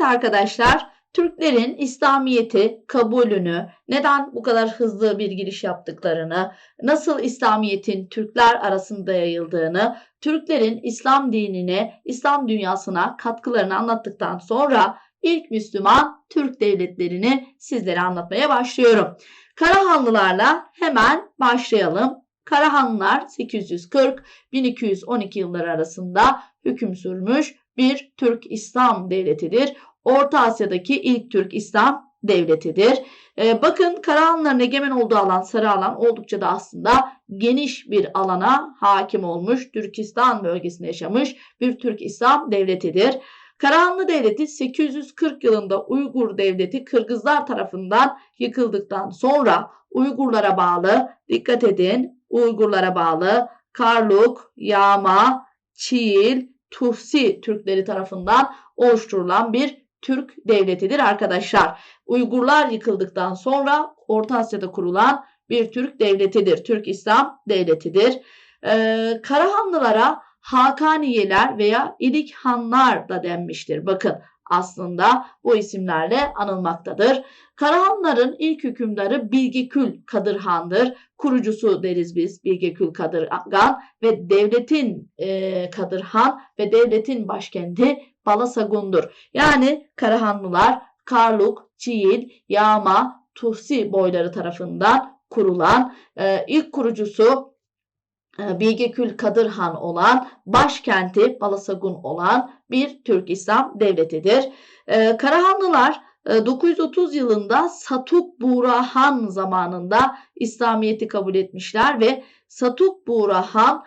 Evet arkadaşlar, Türklerin İslamiyet'i kabulünü, neden bu kadar hızlı bir giriş yaptıklarını, nasıl İslamiyet'in Türkler arasında yayıldığını, Türklerin İslam dinine, İslam dünyasına katkılarını anlattıktan sonra ilk Müslüman Türk devletlerini sizlere anlatmaya başlıyorum. Karahanlılarla hemen başlayalım. Karahanlılar 840-1212 yılları arasında hüküm sürmüş bir Türk İslam devletidir. Orta Asya'daki ilk Türk İslam devletidir. Ee, bakın Karahanlıların egemen olduğu alan sarı alan oldukça da aslında geniş bir alana hakim olmuş. Türkistan bölgesinde yaşamış bir Türk İslam devletidir. Karahanlı Devleti 840 yılında Uygur Devleti Kırgızlar tarafından yıkıldıktan sonra Uygurlara bağlı, dikkat edin, Uygurlara bağlı Karluk, Yağma, Çiğil, Tuhsi Türkleri tarafından oluşturulan bir Türk devletidir arkadaşlar. Uygurlar yıkıldıktan sonra Orta Asya'da kurulan bir Türk devletidir. Türk İslam devletidir. Ee, Karahanlılara Hakaniyeler veya İlik Hanlar da denmiştir. Bakın aslında bu isimlerle anılmaktadır. Karahanların ilk hükümdarı Bilgekül Kadırhan'dır. Kurucusu deriz biz Bilgekül Kadırgan ve devletin e, Kadırhan ve devletin başkenti Balasagun'dur. Yani Karahanlılar Karluk, Çiğil, Yağma, Tuhsi boyları tarafından kurulan e, ilk kurucusu e, Bilgekül Kadırhan olan başkenti Balasagun olan bir Türk İslam devletidir. E, Karahanlılar 930 e, yılında Satuk Burahan zamanında İslamiyet'i kabul etmişler ve Satuk Burahan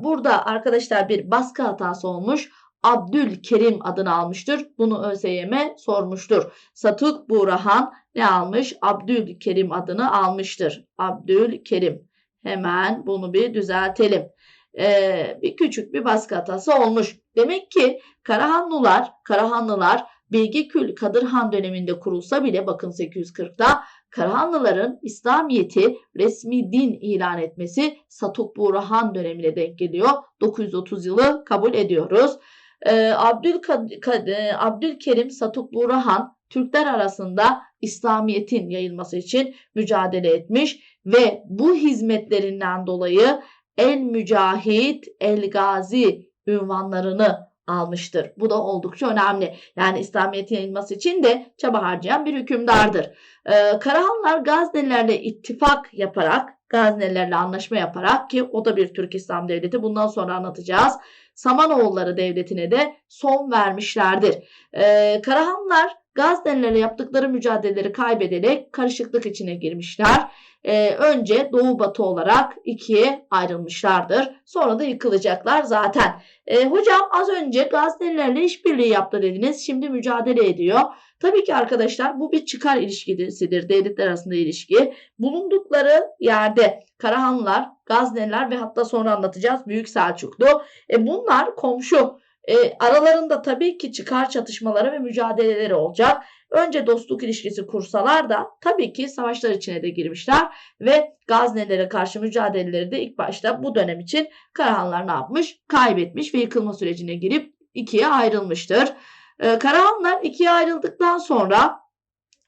burada arkadaşlar bir baskı hatası olmuş. Abdülkerim adını almıştır. Bunu ÖSYM sormuştur. Satuk Burahan ne almış? Abdülkerim adını almıştır. Abdülkerim. Hemen bunu bir düzeltelim. Ee, bir küçük bir baskı hatası olmuş. Demek ki Karahanlılar, Karahanlılar Bilgekül Kadırhan döneminde kurulsa bile bakın 840'da Karahanlıların İslamiyet'i resmi din ilan etmesi Satuk Burahan dönemine denk geliyor. 930 yılı kabul ediyoruz. Ee, e, Abdülkerim Satuk Burahan Türkler arasında İslamiyet'in yayılması için mücadele etmiş ve bu hizmetlerinden dolayı El Mücahit, El Gazi ünvanlarını almıştır. Bu da oldukça önemli. Yani İslamiyet'in yayılması için de çaba harcayan bir hükümdardır. Ee, Karahanlar Gaznelilerle ittifak yaparak, Gaznelilerle anlaşma yaparak ki o da bir Türk İslam devleti bundan sonra anlatacağız. Samanoğulları devletine de son vermişlerdir. Ee, Karahanlar Gaznelilerle yaptıkları mücadeleleri kaybederek karışıklık içine girmişler. Ee, önce doğu batı olarak ikiye ayrılmışlardır. Sonra da yıkılacaklar zaten. Ee, hocam az önce Gaznelilerle işbirliği yaptı dediniz. Şimdi mücadele ediyor. Tabii ki arkadaşlar bu bir çıkar ilişkisidir. Devletler arasında ilişki. Bulundukları yerde Karahanlılar, Gazneliler ve hatta sonra anlatacağız Büyük Selçuklu. E bunlar komşu. E, aralarında tabii ki çıkar çatışmaları ve mücadeleleri olacak. Önce dostluk ilişkisi kursalar da tabii ki savaşlar içine de girmişler ve Gaznelere karşı mücadeleleri de ilk başta bu dönem için Karahanlar ne yapmış? Kaybetmiş ve yıkılma sürecine girip ikiye ayrılmıştır. Ee, Karahanlar ikiye ayrıldıktan sonra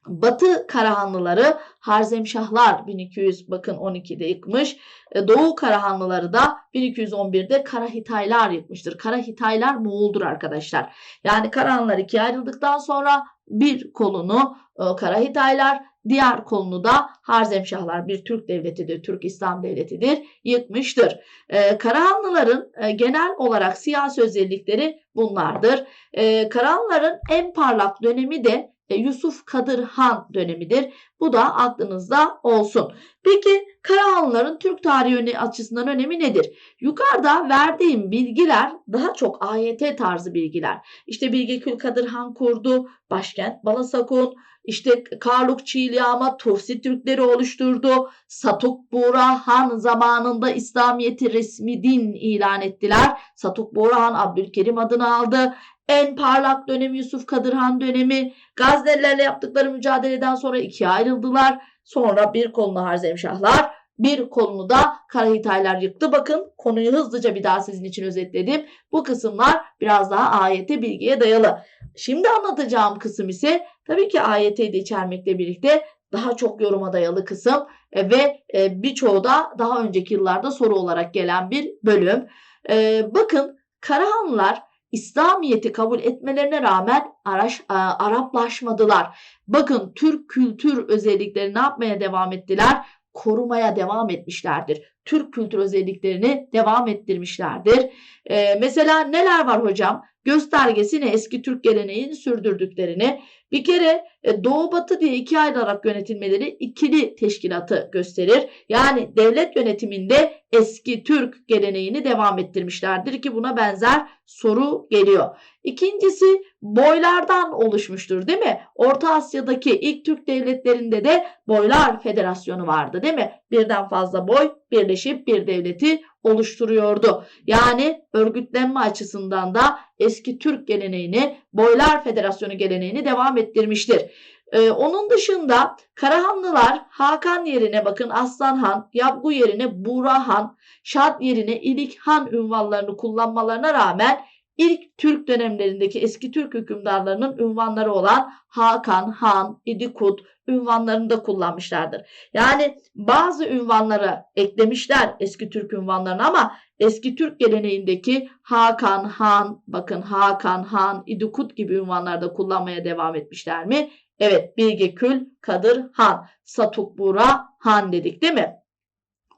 Batı Karahanlıları Harzemşahlar 1200 bakın 12'de yıkmış. Ee, Doğu Karahanlıları da 1211'de Karahitaylar yıkmıştır. Karahitaylar Moğol'dur arkadaşlar. Yani Karahanlar ikiye ayrıldıktan sonra bir kolunu e, Karahitaylar, diğer kolunu da Harzemşahlar bir Türk devletidir, Türk İslam devletidir, yıkmıştır. Ee, Karahanlıların e, genel olarak siyasi özellikleri bunlardır. Ee, Karahanlıların en parlak dönemi de e, Yusuf Kadır Han dönemidir. Bu da aklınızda olsun. Peki Karahanlıların Türk tarihi açısından önemi nedir? Yukarıda verdiğim bilgiler daha çok AYT tarzı bilgiler. İşte Bilgekül Kadır Han kurdu, başkent Balasakun, işte Karluk Çiğliyama Tuhsi Türkleri oluşturdu. Satuk Buğra zamanında İslamiyet'i resmi din ilan ettiler. Satuk Buğra Abdülkerim adını aldı. En parlak dönemi Yusuf Kadırhan dönemi. Gaznelilerle yaptıkları mücadeleden sonra ikiye ayrıldılar. Sonra bir koluna Harzemşahlar, bir kolunu da Karahitaylar yıktı. Bakın konuyu hızlıca bir daha sizin için özetledim. Bu kısımlar biraz daha ayete bilgiye dayalı. Şimdi anlatacağım kısım ise tabii ki ayeti de içermekle birlikte daha çok yoruma dayalı kısım e, ve e, birçoğu da daha önceki yıllarda soru olarak gelen bir bölüm. E, bakın Karahanlılar İslamiyet'i kabul etmelerine rağmen araş, Araplaşmadılar. Bakın Türk kültür özelliklerini ne yapmaya devam ettiler? Korumaya devam etmişlerdir. Türk kültür özelliklerini devam ettirmişlerdir. Ee, mesela neler var hocam? Göstergesi ne? Eski Türk geleneğini sürdürdüklerini. Bir kere e, Doğu Batı diye ikiye ayrılarak yönetilmeleri ikili teşkilatı gösterir. Yani devlet yönetiminde eski Türk geleneğini devam ettirmişlerdir ki buna benzer soru geliyor. İkincisi boylardan oluşmuştur değil mi? Orta Asya'daki ilk Türk devletlerinde de Boylar Federasyonu vardı değil mi? Birden fazla boy birleşip bir devleti oluşturuyordu. Yani örgütlenme açısından da eski Türk geleneğini, Boylar Federasyonu geleneğini devam ettirmiştir. Ee, onun dışında Karahanlılar Hakan yerine bakın Aslan Han, Yabgu yerine Buğra Han, Şad yerine İlik Han ünvanlarını kullanmalarına rağmen ilk Türk dönemlerindeki eski Türk hükümdarlarının ünvanları olan Hakan, Han, İdikut ünvanlarını da kullanmışlardır. Yani bazı ünvanları eklemişler eski Türk ünvanlarına ama eski Türk geleneğindeki Hakan, Han, bakın Hakan, Han, İdikut gibi ünvanlarda kullanmaya devam etmişler mi? Evet, Bilge Kül, Kadır, Han, Satuk Bura, Han dedik değil mi?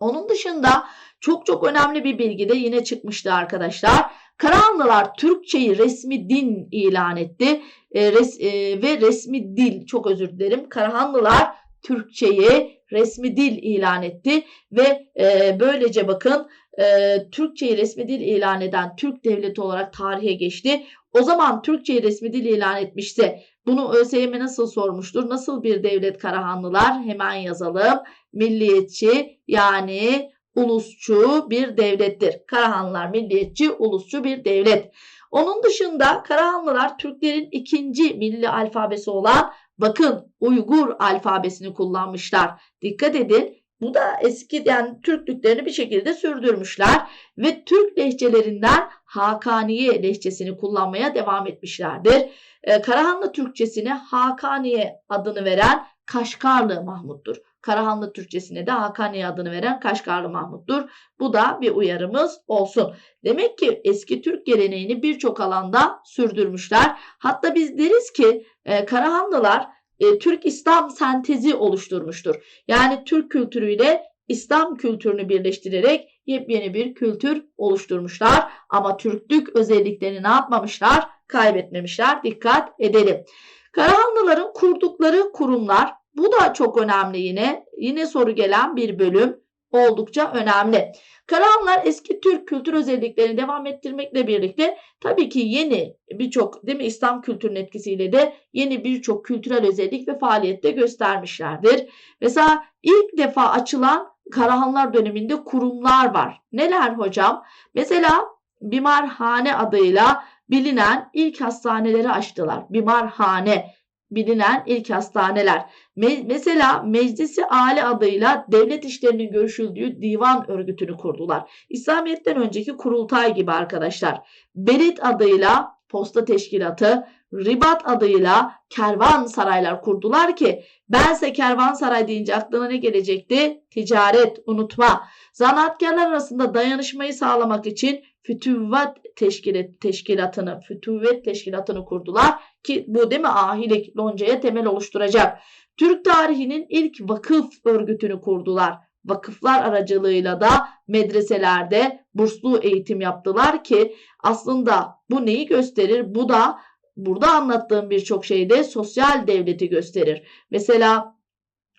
Onun dışında çok çok önemli bir bilgi de yine çıkmıştı arkadaşlar. Karahanlılar Türkçeyi resmi din ilan etti e, res, e, ve resmi dil çok özür dilerim. Karahanlılar Türkçeyi resmi dil ilan etti ve e, böylece bakın e, Türkçeyi resmi dil ilan eden Türk devleti olarak tarihe geçti. O zaman Türkçeyi resmi dil ilan etmişse bunu ÖSYM nasıl sormuştur? Nasıl bir devlet Karahanlılar? Hemen yazalım. Milliyetçi yani ulusçu bir devlettir. Karahanlılar milliyetçi, ulusçu bir devlet. Onun dışında Karahanlılar Türklerin ikinci milli alfabesi olan bakın Uygur alfabesini kullanmışlar. Dikkat edin bu da eski yani Türklüklerini bir şekilde sürdürmüşler ve Türk lehçelerinden Hakaniye lehçesini kullanmaya devam etmişlerdir. Ee, Karahanlı Türkçesine Hakaniye adını veren Kaşgarlı Mahmut'tur. Karahanlı Türkçesine de Hakaniye adını veren Kaşgarlı Mahmut'tur. Bu da bir uyarımız olsun. Demek ki eski Türk geleneğini birçok alanda sürdürmüşler. Hatta biz deriz ki e, Karahanlılar e, Türk İslam sentezi oluşturmuştur. Yani Türk kültürüyle İslam kültürünü birleştirerek yepyeni bir kültür oluşturmuşlar. Ama Türklük özelliklerini ne yapmamışlar? Kaybetmemişler. Dikkat edelim. Karahanlıların kurdukları kurumlar bu da çok önemli yine. Yine soru gelen bir bölüm oldukça önemli. Karahanlar eski Türk kültür özelliklerini devam ettirmekle birlikte tabii ki yeni birçok değil mi İslam kültürünün etkisiyle de yeni birçok kültürel özellik ve faaliyette göstermişlerdir. Mesela ilk defa açılan Karahanlar döneminde kurumlar var. Neler hocam? Mesela Bimarhane adıyla bilinen ilk hastaneleri açtılar. Bimarhane bilinen ilk hastaneler. Me mesela Meclisi Ali adıyla devlet işlerinin görüşüldüğü divan örgütünü kurdular. İslamiyet'ten önceki kurultay gibi arkadaşlar. Berit adıyla posta teşkilatı, Ribat adıyla kervan saraylar kurdular ki bense kervan saray deyince aklına ne gelecekti? Ticaret, unutma. Zanaatkarlar arasında dayanışmayı sağlamak için fütüvvet teşkilat, teşkilatını, fütüvvet teşkilatını kurdular ki bu değil mi ahilik loncaya temel oluşturacak. Türk tarihinin ilk vakıf örgütünü kurdular. Vakıflar aracılığıyla da medreselerde burslu eğitim yaptılar ki aslında bu neyi gösterir? Bu da burada anlattığım birçok şeyde sosyal devleti gösterir. Mesela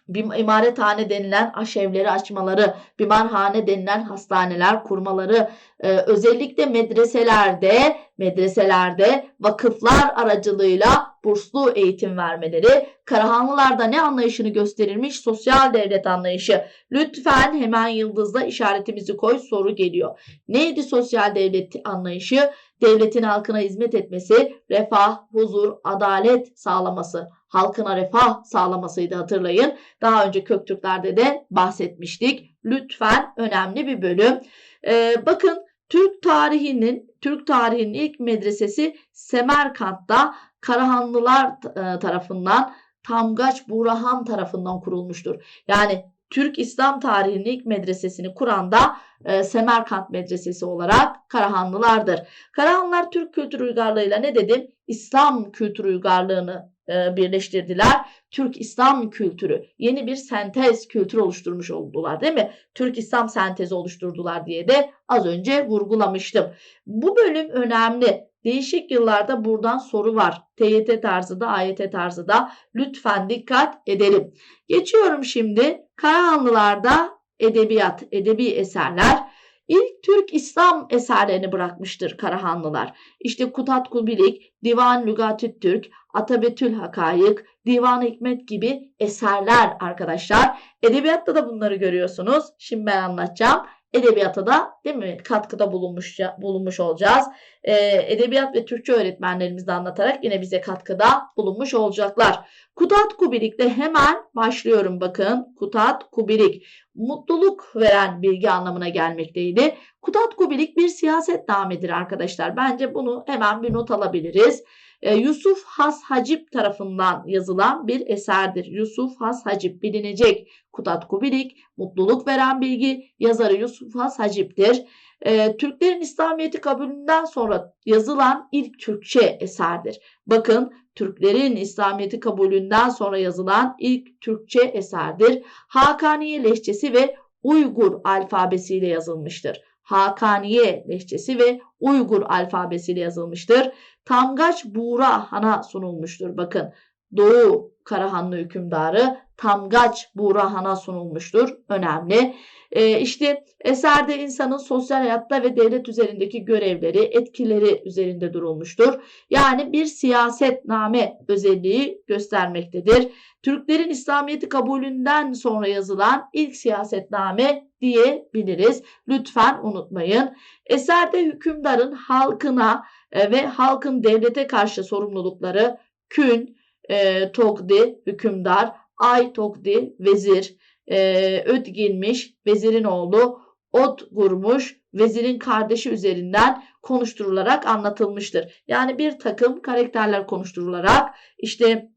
bir imarethane denilen aşevleri açmaları, bimarhane denilen hastaneler kurmaları, e, özellikle medreselerde, medreselerde vakıflar aracılığıyla burslu eğitim vermeleri, Karahanlılarda ne anlayışını gösterilmiş? Sosyal devlet anlayışı. Lütfen hemen yıldızla işaretimizi koy soru geliyor. Neydi sosyal devlet anlayışı? Devletin halkına hizmet etmesi, refah, huzur, adalet sağlaması, halkına refah sağlamasıydı hatırlayın. Daha önce Köktürklerde de bahsetmiştik. Lütfen önemli bir bölüm. Ee, bakın Türk tarihinin Türk tarihinin ilk medresesi Semerkant'ta Karahanlılar e, tarafından Tamgaç Burahan tarafından kurulmuştur. Yani Türk İslam tarihinin ilk medresesini kuran da e, Semerkant Medresesi olarak Karahanlılardır. Karahanlılar Türk kültür uygarlığıyla ne dedim? İslam kültür uygarlığını e, birleştirdiler. Türk İslam kültürü yeni bir sentez kültür oluşturmuş oldular değil mi? Türk İslam sentezi oluşturdular diye de az önce vurgulamıştım. Bu bölüm önemli. Değişik yıllarda buradan soru var. TYT tarzı da AYT tarzı da lütfen dikkat edelim. Geçiyorum şimdi Karahanlılarda edebiyat, edebi eserler. İlk Türk İslam eserlerini bırakmıştır Karahanlılar. İşte Kutat Kubilik, Divan Lügatü Türk, Atabetül Hakayık, Divan Hikmet gibi eserler arkadaşlar. Edebiyatta da bunları görüyorsunuz. Şimdi ben anlatacağım edebiyata da değil mi katkıda bulunmuş bulunmuş olacağız. Ee, edebiyat ve Türkçe öğretmenlerimiz de anlatarak yine bize katkıda bulunmuş olacaklar. Kutat Kubilik'te hemen başlıyorum bakın. Kutat Kubilik mutluluk veren bilgi anlamına gelmekteydi. Kutat Kubilik bir siyaset namedir arkadaşlar. Bence bunu hemen bir not alabiliriz. Ee, Yusuf Has Hacip tarafından yazılan bir eserdir. Yusuf Has Hacip bilinecek Kutat Kubilik, mutluluk veren bilgi yazarı Yusuf Has Hacip'tir. E, Türklerin İslamiyet'i kabulünden sonra yazılan ilk Türkçe eserdir. Bakın Türklerin İslamiyet'i kabulünden sonra yazılan ilk Türkçe eserdir. Hakaniye lehçesi ve Uygur alfabesiyle yazılmıştır. Hakaniye lehçesi ve Uygur alfabesiyle yazılmıştır. Tamgaç Buğra Han'a sunulmuştur. Bakın Doğu Karahanlı hükümdarı Tamgaç Buğra Han'a sunulmuştur. Önemli. E, işte eserde insanın sosyal hayatta ve devlet üzerindeki görevleri, etkileri üzerinde durulmuştur. Yani bir siyasetname özelliği göstermektedir. Türklerin İslamiyet'i kabulünden sonra yazılan ilk siyasetname diyebiliriz. Lütfen unutmayın. Eserde hükümdarın halkına e, ve halkın devlete karşı sorumlulukları kün, e, togdi, hükümdar, ay togdi, vezir, e, Ödgilmiş, vezirin oğlu, Ot Gurmuş, vezirin kardeşi üzerinden konuşturularak anlatılmıştır. Yani bir takım karakterler konuşturularak işte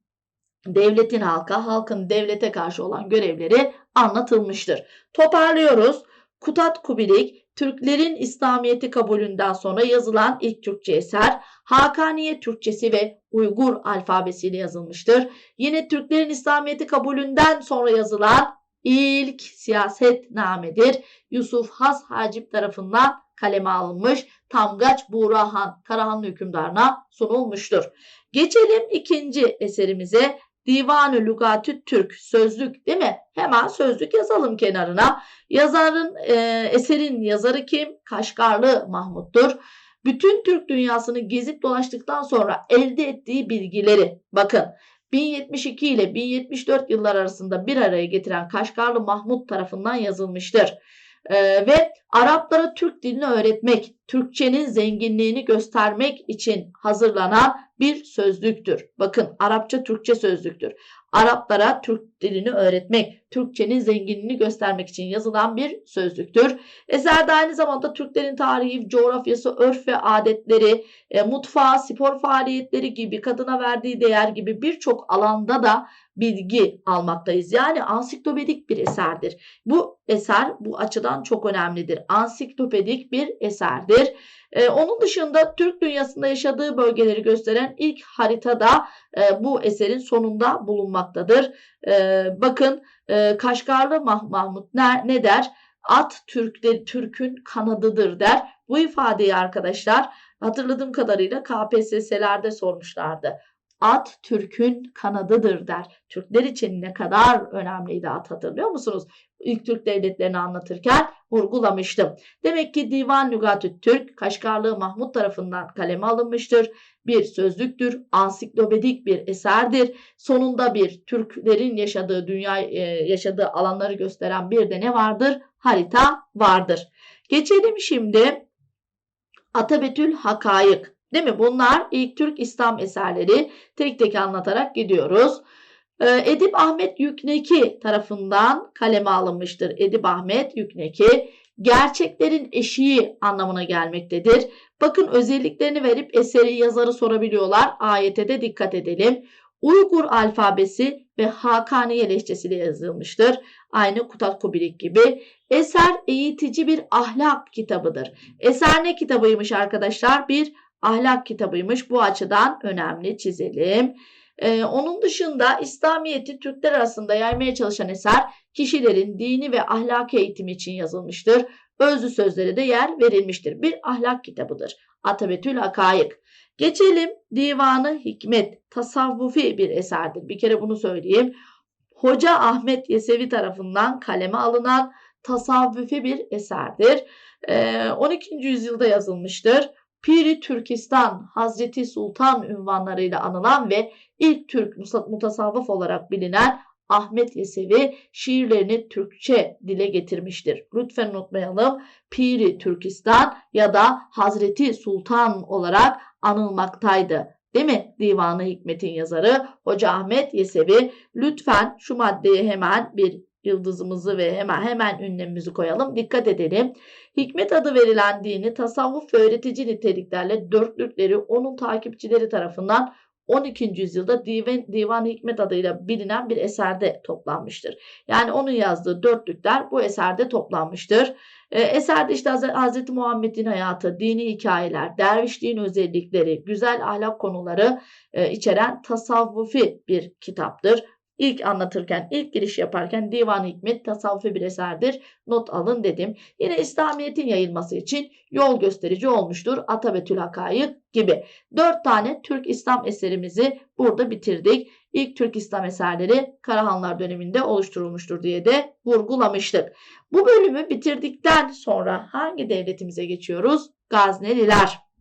devletin halka, halkın devlete karşı olan görevleri anlatılmıştır. Toparlıyoruz. Kutat Kubilik, Türklerin İslamiyet'i kabulünden sonra yazılan ilk Türkçe eser, Hakaniye Türkçesi ve Uygur alfabesiyle yazılmıştır. Yine Türklerin İslamiyet'i kabulünden sonra yazılan ilk siyasetnamedir. Yusuf Has Hacip tarafından kaleme alınmış. Tamgaç Buğrahan Karahanlı hükümdarına sunulmuştur. Geçelim ikinci eserimize. Divan-ı Lugatü Türk sözlük değil mi? Hemen sözlük yazalım kenarına. Yazarın e, eserin yazarı kim? Kaşgarlı Mahmut'tur. Bütün Türk dünyasını gezip dolaştıktan sonra elde ettiği bilgileri bakın 1072 ile 1074 yıllar arasında bir araya getiren Kaşgarlı Mahmut tarafından yazılmıştır. Ee, ve Araplara Türk dilini öğretmek, Türkçenin zenginliğini göstermek için hazırlanan bir sözlüktür. Bakın Arapça Türkçe sözlüktür. Araplara Türk dilini öğretmek, Türkçenin zenginliğini göstermek için yazılan bir sözlüktür. Eserde aynı zamanda Türklerin tarihi, coğrafyası, örf ve adetleri, e, mutfağı, spor faaliyetleri gibi, kadına verdiği değer gibi birçok alanda da bilgi almaktayız. Yani ansiklopedik bir eserdir. Bu eser bu açıdan çok önemlidir. Ansiklopedik bir eserdir. Ee, onun dışında Türk dünyasında yaşadığı bölgeleri gösteren ilk haritada e, bu eserin sonunda bulunmaktadır. E, bakın e, Kaşgarlı Mah Mahmut ne, ne der? At Türkleri Türk'ün kanadıdır der. Bu ifadeyi arkadaşlar hatırladığım kadarıyla KPSS'lerde sormuşlardı. At Türk'ün kanadıdır der. Türkler için ne kadar önemliydi at hatırlıyor musunuz? İlk Türk devletlerini anlatırken vurgulamıştım. Demek ki Divan Lügatü Türk Kaşgarlı Mahmut tarafından kaleme alınmıştır. Bir sözlüktür, ansiklopedik bir eserdir. Sonunda bir Türklerin yaşadığı dünya e, yaşadığı alanları gösteren bir de ne vardır? Harita vardır. Geçelim şimdi Atabetül Hakayık. Değil mi? Bunlar ilk Türk İslam eserleri. Tek tek anlatarak gidiyoruz. Ee, Edip Ahmet Yükneki tarafından kaleme alınmıştır. Edip Ahmet Yükneki gerçeklerin eşiği anlamına gelmektedir. Bakın özelliklerini verip eseri yazarı sorabiliyorlar. Ayete de dikkat edelim. Uygur alfabesi ve Hakaniye lehçesiyle yazılmıştır. Aynı Kutat Kubilik gibi. Eser eğitici bir ahlak kitabıdır. Eser ne kitabıymış arkadaşlar? Bir ahlak kitabıymış. Bu açıdan önemli çizelim. Ee, onun dışında İslamiyet'i Türkler arasında yaymaya çalışan eser kişilerin dini ve ahlaki eğitimi için yazılmıştır. Özlü sözlere de yer verilmiştir. Bir ahlak kitabıdır. Atabetül Hakayık. Geçelim Divanı Hikmet. Tasavvufi bir eserdir. Bir kere bunu söyleyeyim. Hoca Ahmet Yesevi tarafından kaleme alınan tasavvufi bir eserdir. Ee, 12. yüzyılda yazılmıştır. Piri Türkistan, Hazreti Sultan ünvanlarıyla anılan ve ilk Türk mutasavvıf olarak bilinen Ahmet Yesevi şiirlerini Türkçe dile getirmiştir. Lütfen unutmayalım. Piri Türkistan ya da Hazreti Sultan olarak anılmaktaydı. Değil mi? Divanı Hikmet'in yazarı Hoca Ahmet Yesevi. Lütfen şu maddeye hemen bir yıldızımızı ve hemen hemen ünlemimizi koyalım. Dikkat edelim. Hikmet adı verilen dini tasavvuf ve öğretici niteliklerle dörtlükleri onun takipçileri tarafından 12. yüzyılda Divan, Divan Hikmet adıyla bilinen bir eserde toplanmıştır. Yani onun yazdığı dörtlükler bu eserde toplanmıştır. E, eserde işte Hz. Muhammed'in hayatı, dini hikayeler, dervişliğin özellikleri, güzel ahlak konuları e, içeren tasavvufi bir kitaptır. İlk anlatırken, ilk giriş yaparken Divan Hikmet tasavvufi bir eserdir. Not alın dedim. Yine İslamiyet'in yayılması için yol gösterici olmuştur. Atabetül Hakayık gibi. Dört tane Türk İslam eserimizi burada bitirdik. İlk Türk İslam eserleri Karahanlar döneminde oluşturulmuştur diye de vurgulamıştık. Bu bölümü bitirdikten sonra hangi devletimize geçiyoruz? Gazneliler.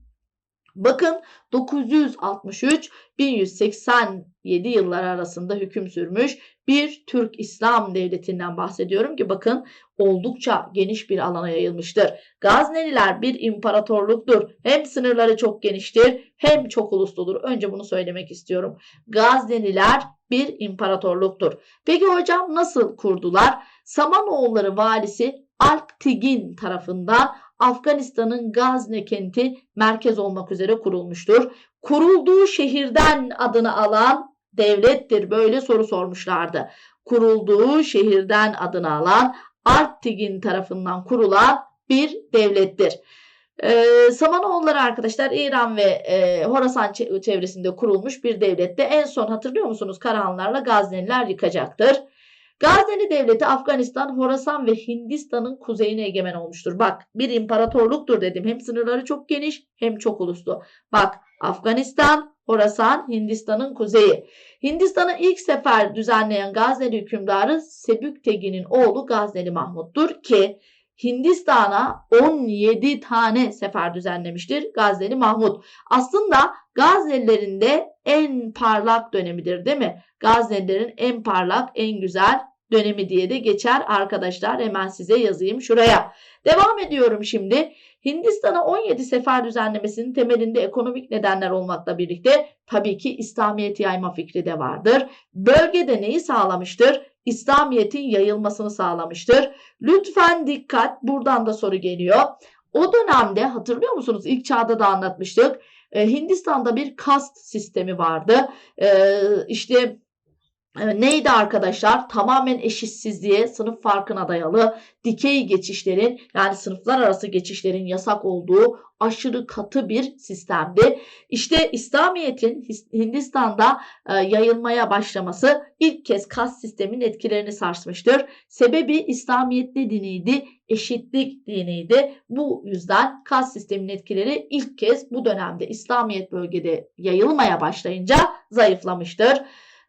Bakın 963-1187 yıllar arasında hüküm sürmüş bir Türk İslam devletinden bahsediyorum ki bakın oldukça geniş bir alana yayılmıştır. Gazneliler bir imparatorluktur. Hem sınırları çok geniştir hem çok ulusludur. Önce bunu söylemek istiyorum. Gazneliler bir imparatorluktur. Peki hocam nasıl kurdular? Samanoğulları valisi Alptigin tarafından Afganistan'ın Gazne kenti merkez olmak üzere kurulmuştur. Kurulduğu şehirden adını alan devlettir. Böyle soru sormuşlardı. Kurulduğu şehirden adını alan Artigin tarafından kurulan bir devlettir. Ee, Samanoğulları arkadaşlar İran ve e, Horasan çevresinde kurulmuş bir devlette en son hatırlıyor musunuz Karahanlarla Gazneliler yıkacaktır. Gazneli Devleti Afganistan, Horasan ve Hindistan'ın kuzeyine egemen olmuştur. Bak bir imparatorluktur dedim. Hem sınırları çok geniş hem çok uluslu. Bak Afganistan, Horasan, Hindistan'ın kuzeyi. Hindistan'ı ilk sefer düzenleyen Gazneli hükümdarı Sebüktegin'in oğlu Gazneli Mahmut'tur ki Hindistan'a 17 tane sefer düzenlemiştir Gazneli Mahmut. Aslında Gaznelilerin de en parlak dönemidir değil mi? Gaznelilerin en parlak, en güzel dönemi diye de geçer arkadaşlar. Hemen size yazayım şuraya. Devam ediyorum şimdi. Hindistan'a 17 sefer düzenlemesinin temelinde ekonomik nedenler olmakla birlikte tabii ki İslamiyet yayma fikri de vardır. Bölgede neyi sağlamıştır? İslamiyet'in yayılmasını sağlamıştır. Lütfen dikkat buradan da soru geliyor. O dönemde hatırlıyor musunuz? İlk çağda da anlatmıştık. Ee, Hindistan'da bir kast sistemi vardı. Ee, işte Neydi arkadaşlar? Tamamen eşitsizliğe, sınıf farkına dayalı dikey geçişlerin yani sınıflar arası geçişlerin yasak olduğu aşırı katı bir sistemdi. İşte İslamiyet'in Hindistan'da e, yayılmaya başlaması ilk kez kas sistemin etkilerini sarsmıştır. Sebebi İslamiyet ne diniydi? Eşitlik diniydi. Bu yüzden kas sistemin etkileri ilk kez bu dönemde İslamiyet bölgede yayılmaya başlayınca zayıflamıştır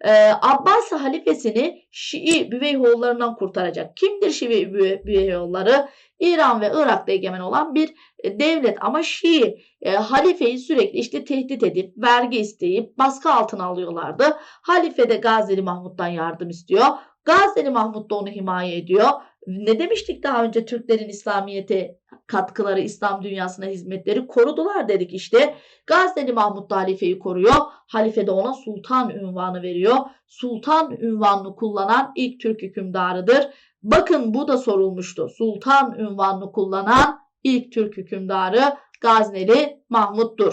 e, Abbas halifesini Şii Büveyhoğullarından kurtaracak. Kimdir Şii Büveyhoğulları? İran ve Irak'ta egemen olan bir e, devlet ama Şii e, halifeyi sürekli işte tehdit edip vergi isteyip baskı altına alıyorlardı. Halife de Gazeli Mahmut'tan yardım istiyor. Gazeli Mahmut da onu himaye ediyor. Ne demiştik daha önce Türklerin İslamiyet'e katkıları, İslam dünyasına hizmetleri korudular dedik işte. Gazneli Mahmut da halifeyi koruyor. Halife de ona sultan ünvanı veriyor. Sultan ünvanını kullanan ilk Türk hükümdarıdır. Bakın bu da sorulmuştu. Sultan ünvanını kullanan ilk Türk hükümdarı Gazneli Mahmut'tur.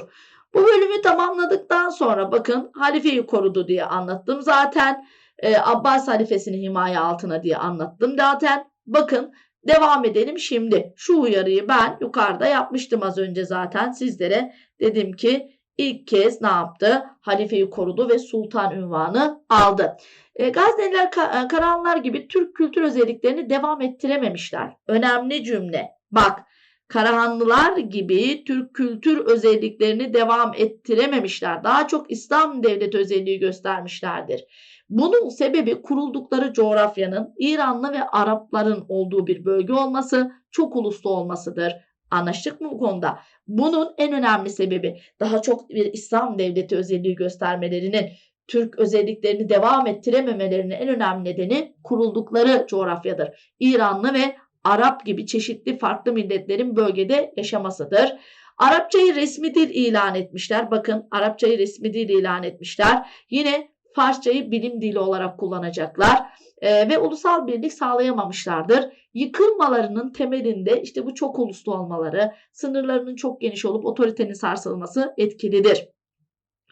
Bu bölümü tamamladıktan sonra bakın halifeyi korudu diye anlattım zaten. Ee, Abbas halifesini himaye altına diye anlattım zaten. Bakın devam edelim şimdi. Şu uyarıyı ben yukarıda yapmıştım az önce zaten sizlere. Dedim ki ilk kez ne yaptı? Halifeyi korudu ve sultan ünvanı aldı. E, Gazneliler Ka- Karahanlılar gibi Türk kültür özelliklerini devam ettirememişler. Önemli cümle. Bak Karahanlılar gibi Türk kültür özelliklerini devam ettirememişler. Daha çok İslam devleti özelliği göstermişlerdir. Bunun sebebi kuruldukları coğrafyanın İranlı ve Arapların olduğu bir bölge olması, çok uluslu olmasıdır. Anlaştık mı bu konuda? Bunun en önemli sebebi daha çok bir İslam devleti özelliği göstermelerinin, Türk özelliklerini devam ettirememelerinin en önemli nedeni kuruldukları coğrafyadır. İranlı ve Arap gibi çeşitli farklı milletlerin bölgede yaşamasıdır. Arapçayı resmi dil ilan etmişler. Bakın Arapçayı resmi dil ilan etmişler. Yine Farsçayı bilim dili olarak kullanacaklar e, ve ulusal birlik sağlayamamışlardır. Yıkılmalarının temelinde işte bu çok uluslu olmaları, sınırlarının çok geniş olup otoritenin sarsılması etkilidir.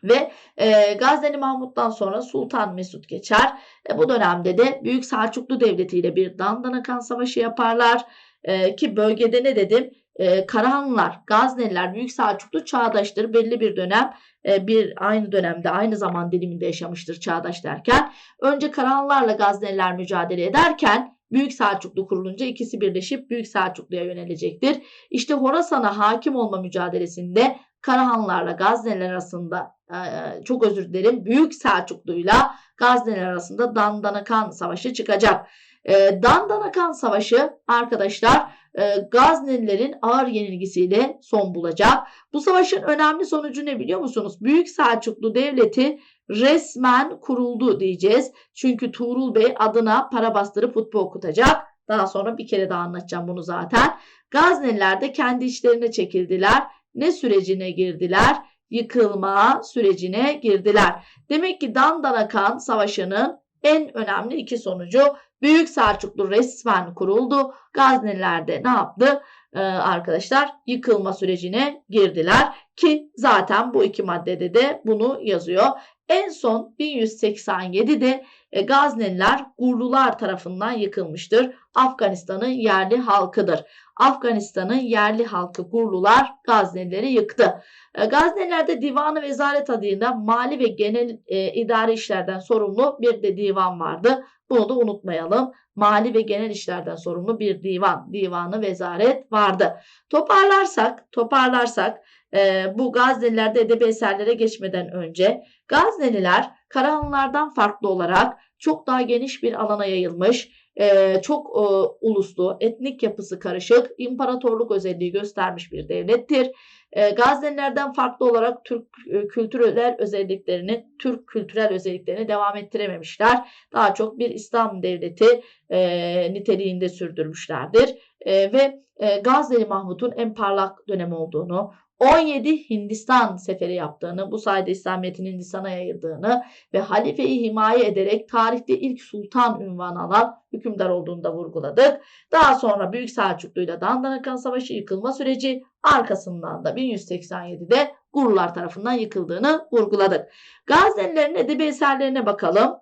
Ve e, Gazneli Mahmut'tan sonra Sultan Mesut geçer. E, bu dönemde de Büyük Selçuklu Devleti ile bir Dandanakan Savaşı yaparlar. E, ki bölgede ne dedim? E, Karahanlılar, Gazneliler, Büyük Selçuklu çağdaştır. Belli bir dönem e, bir aynı dönemde aynı zaman diliminde yaşamıştır çağdaş derken. Önce Karahanlılarla Gazneliler mücadele ederken Büyük Selçuklu kurulunca ikisi birleşip Büyük Selçuklu'ya yönelecektir. İşte Horasan'a hakim olma mücadelesinde Karahanlılarla Gazneliler arasında e, çok özür dilerim Büyük Selçuklu'yla Gazneliler arasında Dandanakan Savaşı çıkacak. E, Dandanakan Savaşı arkadaşlar e, Gaznelilerin ağır yenilgisiyle son bulacak. Bu savaşın önemli sonucu ne biliyor musunuz? Büyük Selçuklu Devleti resmen kuruldu diyeceğiz. Çünkü Tuğrul Bey adına para bastırıp futbol okutacak. Daha sonra bir kere daha anlatacağım bunu zaten. Gazneliler de kendi işlerine çekildiler. Ne sürecine girdiler? Yıkılma sürecine girdiler. Demek ki Dandanakan Savaşı'nın en önemli iki sonucu Büyük Selçuklu resmen kuruldu. Gazneliler de ne yaptı? Ee, arkadaşlar yıkılma sürecine girdiler ki zaten bu iki maddede de bunu yazıyor. En son 1187'de e, Gazneliler Gurlular tarafından yıkılmıştır. Afganistan'ın yerli halkıdır. Afganistan'ın yerli halkı Gurlular Gaznelileri yıktı. E, Gaznelilerde Divanı Vezaret adıyla mali ve genel e, idari işlerden sorumlu bir de divan vardı. Bunu da unutmayalım. Mali ve genel işlerden sorumlu bir divan, divanı vezaret vardı. Toparlarsak, toparlarsak e, bu Gaznelilerde edebi eserlere geçmeden önce Gazneliler Karahanlılardan farklı olarak çok daha geniş bir alana yayılmış, e, çok e, uluslu, etnik yapısı karışık, imparatorluk özelliği göstermiş bir devlettir. E, Gaznelilerden farklı olarak Türk e, kültürel özelliklerini, Türk kültürel özelliklerini devam ettirememişler. Daha çok bir İslam devleti e, niteliğinde sürdürmüşlerdir. E, ve Gazneli Mahmut'un en parlak dönem olduğunu, 17 Hindistan seferi yaptığını, bu sayede İslamiyet'in Hindistan'a yayıldığını ve halifeyi himaye ederek tarihte ilk sultan ünvanı alan hükümdar olduğunu da vurguladık. Daha sonra Büyük Selçuklu ile Dandanakan Savaşı yıkılma süreci arkasından da 1187'de Gururlar tarafından yıkıldığını vurguladık. Gaznelilerin edebi eserlerine bakalım.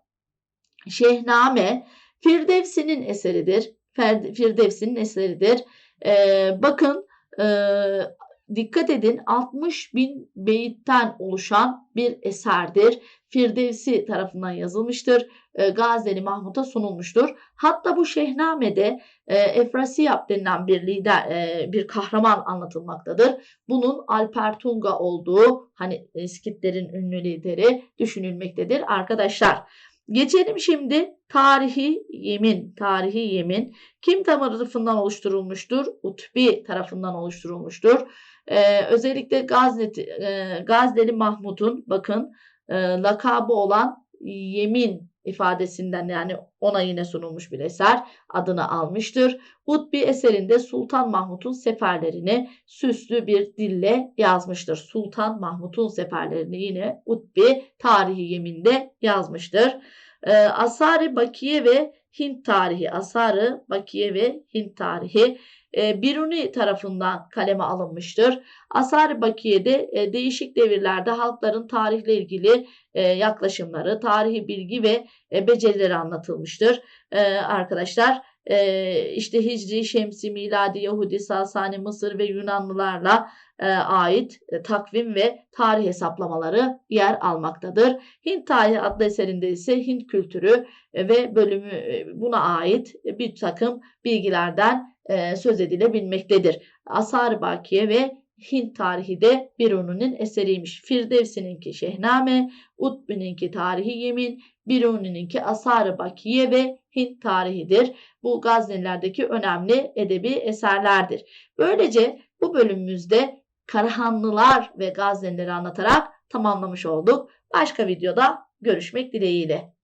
Şehname Firdevsi'nin eseridir. Firdevsi'nin eseridir. Ee, bakın e, dikkat edin 60 bin beyitten oluşan bir eserdir. Firdevsi tarafından yazılmıştır. E, Gazeli Mahmut'a sunulmuştur. Hatta bu Şehname'de e, Efrasiyab denilen bir lider, e, bir kahraman anlatılmaktadır. Bunun Alper Tunga olduğu hani İskitlerin ünlü lideri düşünülmektedir arkadaşlar. Geçelim şimdi tarihi yemin. Tarihi yemin kim tarafından oluşturulmuştur? Utbi tarafından oluşturulmuştur. Ee, özellikle Gaznet, e, Gazneli Mahmud'un bakın e, lakabı olan yemin ifadesinden yani ona yine sunulmuş bir eser adını almıştır. Utbi eserinde Sultan Mahmut'un seferlerini süslü bir dille yazmıştır. Sultan Mahmut'un seferlerini yine Utbi tarihi yeminde yazmıştır. Ee, Asari Bakiye ve Hint tarihi, Asarı Bakiye ve Hint tarihi e, Biruni tarafından kaleme alınmıştır. Asar-ı Bakiye'de e, değişik devirlerde halkların tarihle ilgili e, yaklaşımları, tarihi bilgi ve e, becerileri anlatılmıştır. E, arkadaşlar e, işte Hicri, Şemsi, Miladi, Yahudi, Sasani, Mısır ve Yunanlılarla e, ait e, takvim ve tarih hesaplamaları yer almaktadır. Hint Tarihi adlı eserinde ise Hint kültürü ve bölümü buna ait bir takım bilgilerden e, söz edilebilmektedir. Asar-ı Bakiye ve Hint tarihi de Biruni'nin eseriymiş. Firdevsi'ninki Şehname, Utbi'ninki Tarihi Yemin, Biruni'ninki Asar-ı Bakiye ve Hint tarihidir. Bu Gaznelilerdeki önemli edebi eserlerdir. Böylece bu bölümümüzde Karahanlılar ve Gaznelileri anlatarak tamamlamış olduk. Başka videoda görüşmek dileğiyle.